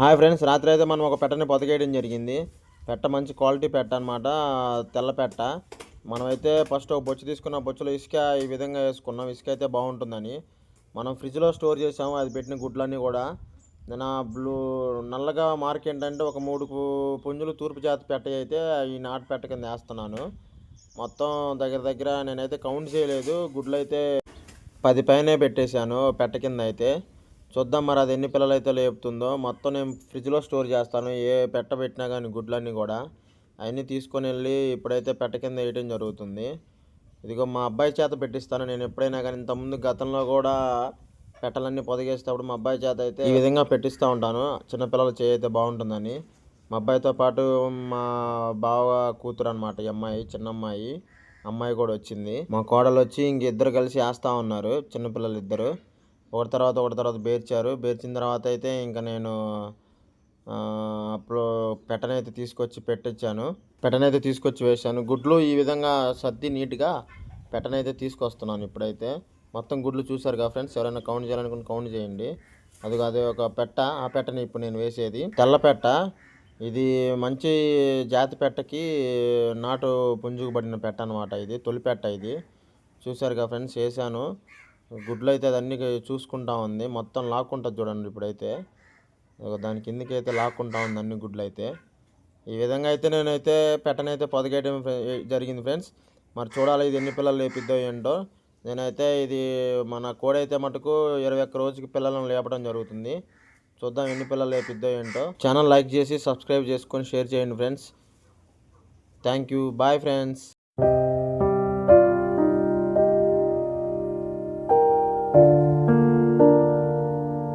Hi friends రాత్రి అయితే మనం ఒక పెట్టని పొదగేయడం జరిగింది. పెట్ట మంచి క్వాలిటీ పెట్ట అనమాట తెల్ల పెట్ట. మనమైతే ఫస్ట్ ఒక బొచ్చు తీసుకున్న. బొచ్చులో ఇసుక ఈ విధంగా వేసుకున్నాం. ఇసుక అయితే బాగుంటుందని. మనం ఫ్రిడ్జ్లో స్టోర్ చేసాము అది పెట్టిన గుడ్లన్నీ కూడా. నేను బ్లూ నల్లగా మార్క్ ఏంటంటే ఒక మూడు పుంజులు తూర్పు జాతి పెట్ట అయితే ఈ నాటు పెట్ట కింద వేస్తున్నాను. మొత్తం దగ్గర దగ్గర నేనైతే కౌంట్ చేయలేదు. గుడ్లు అయితే పది పైనే పెట్టేశాను పెట్ట కింద అయితే. చూద్దాం మరి అది ఎన్ని పిల్లలు అయితే లేపుతుందో. మొత్తం నేను ఫ్రిడ్జ్లో స్టోర్ చేస్తాను. ఏ పెట్ట పెట్టినా కానీ గుడ్లన్నీ కూడా. అవన్నీ తీసుకొని వెళ్ళి ఇప్పుడైతే పెట్ట కింద వేయటం జరుగుతుంది. ఇదిగో మా అబ్బాయి చేత పెట్టిస్తాను. నేను ఎప్పుడైనా కానీ ఇంతకుముందు గతంలో కూడా పెట్టలన్నీ పొదిగేసేటప్పుడు మా అబ్బాయి చేత అయితే ఈ విధంగా పెట్టిస్తూ ఉంటాను. చిన్నపిల్లలు చేయి అయితే బాగుంటుందని. మా అబ్బాయితో పాటు మా బావ కూతురు అనమాట ఈ అమ్మాయి చిన్న అమ్మాయి. అమ్మాయి కూడా వచ్చింది. మా కోడలు వచ్చి ఇంక ఇద్దరు కలిసి వేస్తూ ఉన్నారు. చిన్నపిల్లలు ఇద్దరు. ఒకటి తర్వాత ఒకటి తర్వాత బేర్చారు. బేర్చిన తర్వాత అయితే ఇంకా నేను అప్పుడు పెట్టనైతే తీసుకొచ్చి పెట్టించాను పెట్టనైతే తీసుకొచ్చి వేసాను గుడ్లు ఈ విధంగా సర్ది నీట్గా పెట్టనైతే తీసుకొస్తున్నాను ఇప్పుడైతే. మొత్తం గుడ్లు చూసారు కదా ఫ్రెండ్స్ ఎవరైనా కౌంట్ చేయాలనుకుని కౌంట్ చేయండి. అది అదే ఒక పెట్ట. ఆ పెట్టని ఇప్పుడు నేను వేసేది. తెల్ల పెట్ట. ఇది మంచి జాతి పెట్టకి నాటు పుంజుకు పడిన పెట్ట అనమాట ఇది. తొలి పెట్ట ఇది. చూసారు కదా ఫ్రెండ్స్ వేసాను గుడ్లు అయితే అది చూసుకుంటా ఉంది. మొత్తం లాక్కుంటుంది చూడండి ఇప్పుడైతే. దాని కిందకి అయితే లాక్కుంటా ఉంది అన్ని గుడ్లు అయితే ఈ విధంగా అయితే నేనైతే పెట్టనైతే పొదగేయడం జరిగింది ఫ్రెండ్స్. మరి చూడాలి ఇది ఎన్ని పిల్లలు లేపిద్దో ఏంటో. నేనైతే ఇది మన కోడైతే మటుకు ఇరవై ఒక్క రోజుకి పిల్లలను లేపడం జరుగుతుంది. చూద్దాం ఎన్ని పిల్లలు లేపిద్దో ఏంటో. ఛానల్ లైక్ చేసి సబ్స్క్రైబ్ చేసుకొని షేర్ చేయండి friends. Thank you. Bye friends.